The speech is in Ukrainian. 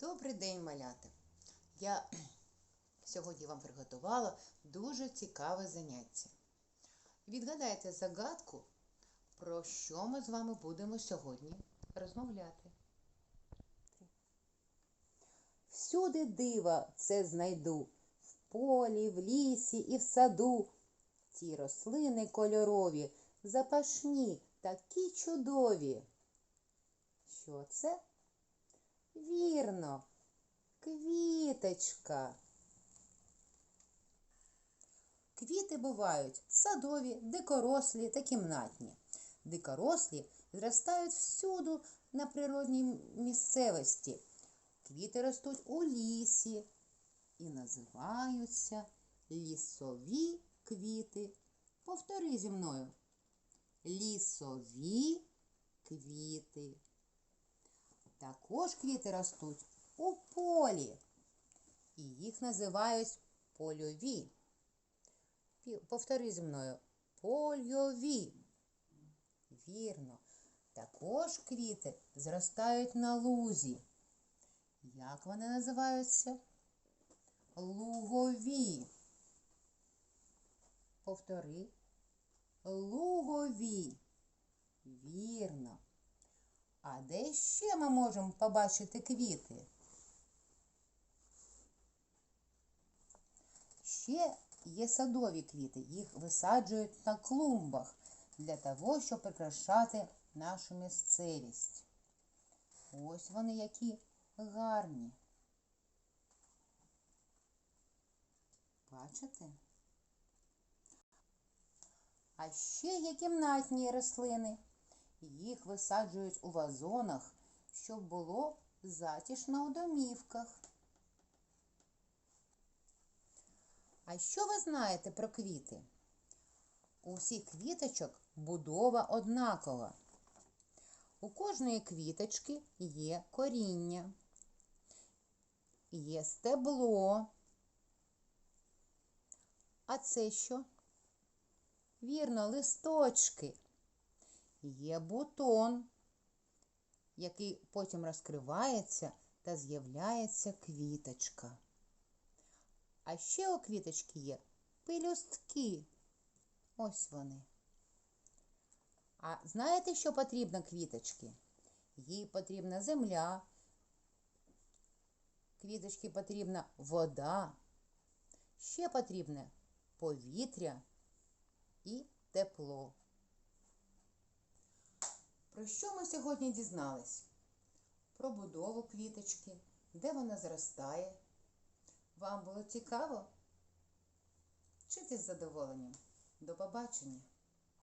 Добрий день, малята! Я сьогодні вам приготувала дуже цікаве заняття. Відгадайте загадку, про що ми з вами будемо сьогодні розмовляти. Всюди дива це знайду, в полі, в лісі і в саду. Ці рослини кольорові, запашні, такі чудові. Що це? Вірно, квіточка. Квіти бувають садові, дикорослі та кімнатні. Дикорослі зростають всюду на природній місцевості. Квіти ростуть у лісі і називаються лісові квіти. Повтори зі мною. Лісові квіти. Також квіти ростуть у полі, і їх називають польові. Повтори зі мною польові. Вірно. Також квіти зростають на лузі. Як вони називаються? Лугові. Повтори. Лугові. Вірно. А де ще ми можемо побачити квіти? Ще є садові квіти, їх висаджують на клумбах для того, щоб прикрашати нашу місцевість. Ось вони які гарні. Бачите? А ще є кімнатні рослини. Їх висаджують у вазонах, щоб було затишно у домівках. А що ви знаєте про квіти? У всіх квіточок будова однакова. У кожної квіточки є коріння, є стебло. А це що? Вірно, листочки. Є бутон, який потім розкривається та з'являється квіточка. А ще у квіточки є пелюстки. Ось вони. А знаєте, що потрібно квіточки? Їй потрібна земля, квіточки потрібна вода, ще потрібне повітря і тепло. Про що ми сьогодні дізнались? Про будову квіточки, де вона зростає. Вам було цікаво? Вчитись з задоволенням. До побачення!